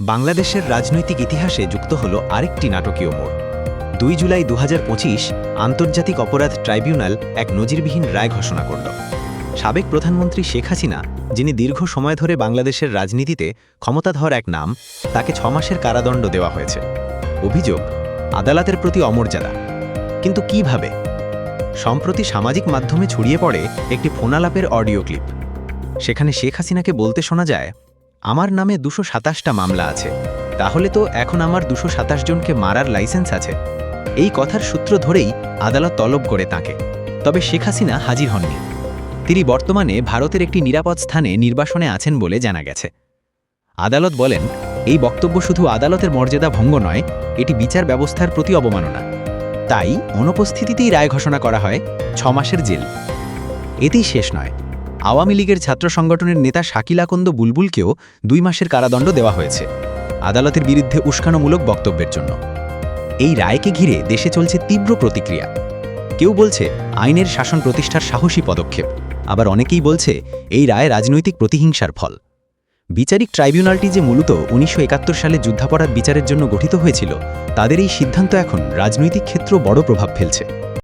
বাংলাদেশের রাজনৈতিক ইতিহাসে যুক্ত হল আরেকটি নাটকীয় মোড়। দুই জুলাই দু হাজার পঁচিশ আন্তর্জাতিক অপরাধ ট্রাইব্যুনাল এক নজিরবিহীন রায় ঘোষণা করল। সাবেক প্রধানমন্ত্রী শেখ হাসিনা, যিনি দীর্ঘ সময় ধরে বাংলাদেশের রাজনীতিতে ক্ষমতাধর এক নাম, তাকে ছ মাসের কারাদণ্ড দেওয়া হয়েছে। অভিযোগ, আদালতের প্রতি অমর্যাদা। কিন্তু কীভাবে? সম্প্রতি সামাজিক মাধ্যমে ছড়িয়ে পড়ে একটি ফোনালাপের অডিও ক্লিপ। সেখানে শেখ হাসিনাকে বলতে শোনা যায় আমার নামে দুশো সাতাশটা মামলা আছে। তাহলে তো এখন আমার দুশো সাতাশ জনকে মারার লাইসেন্স আছে। এই কথার সূত্র ধরেই আদালত তলব করে তাকে। তবে শেখ হাসিনা হাজির হননি। তিনি বর্তমানে ভারতের একটি নিরাপদ স্থানে নির্বাসনে আছেন বলে জানা গেছে। আদালত বলেন, এই বক্তব্য শুধু আদালতের মর্যাদা ভঙ্গ নয়, এটি বিচার ব্যবস্থার প্রতি অবমাননা। তাই অনুপস্থিতিতেই রায় ঘোষণা করা হয় ছ মাসের জেল। এতেই শেষ নয়। আওয়ামী লীগের ছাত্র সংগঠনের নেতা শাকিল আকন্দ বুলবুলকেও দুই মাসের কারাদণ্ড দেওয়া হয়েছে, আদালতের বিরুদ্ধে উস্কানোমূলক বক্তব্যের জন্য। এই রায়কে ঘিরে দেশে চলছে তীব্র প্রতিক্রিয়া। কেউ বলছে, আইনের শাসন প্রতিষ্ঠার সাহসী পদক্ষেপ। আবার অনেকেই বলছে, এই রায় রাজনৈতিক প্রতিহিংসার ফল। বিচারিক ট্রাইব্যুনালটি যে মূলত উনিশশো একাত্তর সালে যুদ্ধাপরাধ বিচারের জন্য গঠিত হয়েছিল, তাদের এই সিদ্ধান্ত এখন রাজনৈতিক ক্ষেত্র বড় প্রভাব ফেলছে।